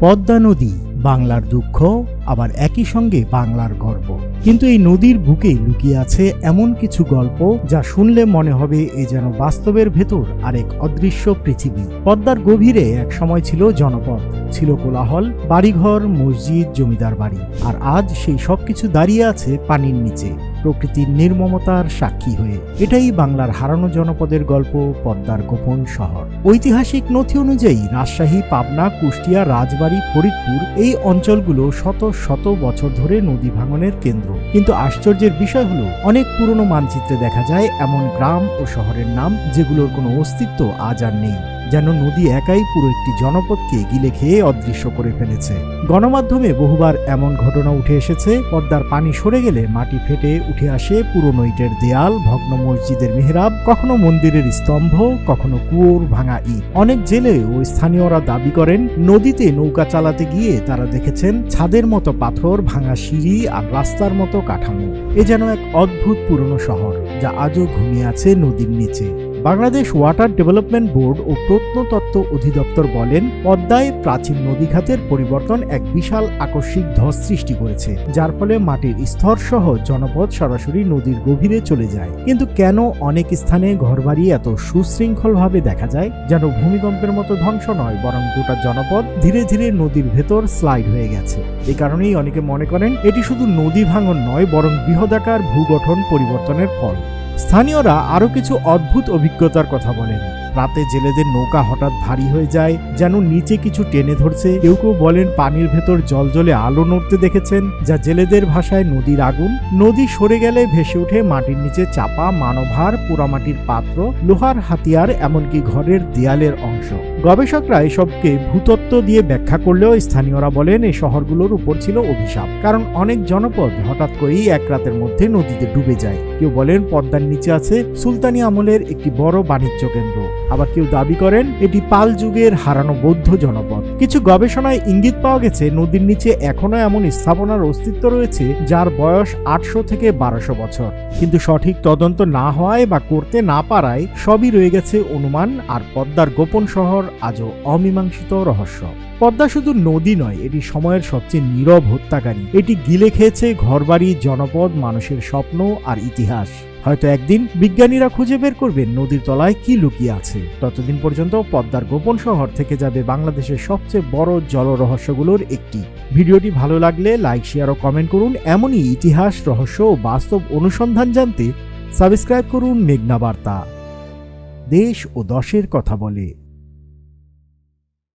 পদ্মা নদী, বাংলার দুঃখ, আবার একই সঙ্গে বাংলার গর্ব। কিন্তু এই নদীর বুকে লুকিয়ে আছে এমন কিছু গল্প যা শুনলে মনে হবে এ যেন বাস্তবের ভেতর আরেক অদৃশ্য পৃথিবী। পদ্মার গভীরে এক সময় ছিল জনপদ। ছিল কোলাহল, বাড়িঘর, মসজিদ, জমিদার বাড়ি। আর আজ সেই সবকিছু দাঁড়িয়ে আছে পানির নিচে। প্রকৃতির নির্মমতার সাক্ষী হয়ে। এটাই বাংলার হারানো জনপদের গল্প পদ্মার গোপন শহর। ঐতিহাসিক নথি অনুযায়ী রাজশাহী, পাবনা, কুষ্টিয়া, রাজবাড়ী, ফরিদপুর এই অঞ্চলগুলো শত শত বছর ধরে নদী ভাঙনের কেন্দ্র। কিন্তু আশ্চর্যের বিষয় হলো, অনেক পুরনো মানচিত্রে দেখা যায় এমন গ্রাম ও শহরের নাম যেগুলোর কোনো অস্তিত্ব আজ আর নেই। যেন নদী একাই পুরো একটি জনপদকে গিলে খেয়ে অদৃশ্য করে ফেলেছে। গণমাধ্যমে বহুবার এমন ঘটনা উঠে এসেছে। পদ্মার পানি সরে গেলে মাটি ফেটে উঠে আসে পুরনো ইটের দেয়াল, ভগ্ন মসজিদের মেহরাব, কখনো মন্দিরের স্তম্ভ, কখনো কুয়োর ভাঙা ইট। অনেক জেলে ও স্থানীয়রা দাবি করেন, নদীতে নৌকা চালাতে গিয়ে তারা দেখেছেন ছাদের মতো পাথর, ভাঙা সিঁড়ি আর রাস্তার মতো কাঠামো। এ যেন এক অদ্ভুত পুরনো শহর, যা আজও ঘুমিয়ে আছে নদীর নিচে। বাংলাদেশ ওয়াটার ডেভেলপমেন্ট বোর্ড ও প্রত্নতত্ত্ব অধিদপ্তর বলেন, পদ্মায় প্রাচীন নদীঘাতের পরিবর্তন এক বিশাল আকস্মিক ধস সৃষ্টি করেছে, যার ফলে মাটির স্তর সহ জনপদ সরাসরি নদীর গভীরে চলে যায়। কিন্তু কেন অনেক স্থানে ঘরবাড়ি এত সুশৃঙ্খলভাবে দেখা যায়, যেন ভূমিকম্পের মতো ধ্বংস নয়, বরং গোটা জনপদ ধীরে ধীরে নদীর ভেতর স্লাইড হয়ে গেছে। এ কারণেই অনেকে মনে করেন, এটি শুধু নদী ভাঙন নয়, বরং বৃহদাকার ভূগঠন পরিবর্তনের ফল। স্থানীয়রা আরও কিছু অদ্ভুত অভিজ্ঞতার কথা বলেন। রাতে জেলেদের নৌকা হঠাৎ ভারী হয়ে যায়, যেন নিচে কিছু টেনে ধরছে। কেউ কেউ বলেন পানির ভেতর জলজলে আলো নড়তে দেখেছেন, যা জেলেদের ভাষায় নদীর আগুন। নদী সরে গেলে ভেসে উঠে মাটির নিচে চাপা মানভার পোড়ামাটির পাত্র, লোহার হাতিয়ার, এমনকি ঘরের দেয়ালের অংশ। গবেষকরা এসবকে ভূতত্ত্ব দিয়ে ব্যাখ্যা করলেও স্থানীয়রা বলেন এই শহরগুলোর উপর ছিল অভিশাপ, কারণ অনেক জনপদ হঠাৎ করেই এক রাতের মধ্যে নদীতে ডুবে যায়। কেউ বলেন পদ্মার নিচে আছে সুলতানি আমলের একটি বড় বাণিজ্য কেন্দ্র। আবার কেউ দাবি করেন এটি পাল যুগের হারানো বৌদ্ধ জনপদ। কিছু গবেষণায় ইঙ্গিত পাওয়া গেছে নদীর নিচে এখনও এমন স্থাপনার অস্তিত্ব রয়েছে যার বয়স আটশো থেকে বারোশো বছর। কিন্তু সঠিক তদন্ত না হওয়ায় বা করতে না পারায় সবই রয়ে গেছে অনুমান আর পদ্মার গোপন শহর আজও অমীমাংসিত রহস্য। পদ্মা শুধু নদী নয়, এটি সময়ের সবচেয়ে নীরব হত্যাকারী। এটি গিলে খেয়েছে ঘরবাড়ি, জনপদ, মানুষের স্বপ্ন আর ইতিহাস। হয়তো একদিন বিজ্ঞানীরা খুঁজে বের করবেন নদীর তলায় কি লুকিয়ে আছে। ততদিন পর্যন্ত পদ্মার গোপন শহর থেকে যাবে বাংলাদেশের সবচেয়ে বড় জলরহস্যগুলোর একটি। ভিডিওটি ভালো লাগলে লাইক, শেয়ার ও কমেন্ট করুন। এমনই ইতিহাস, রহস্য ও বাস্তব অনুসন্ধান জানতে সাবস্ক্রাইব করুন মেঘনা বার্তা। দেশ ও দশের কথা বলে।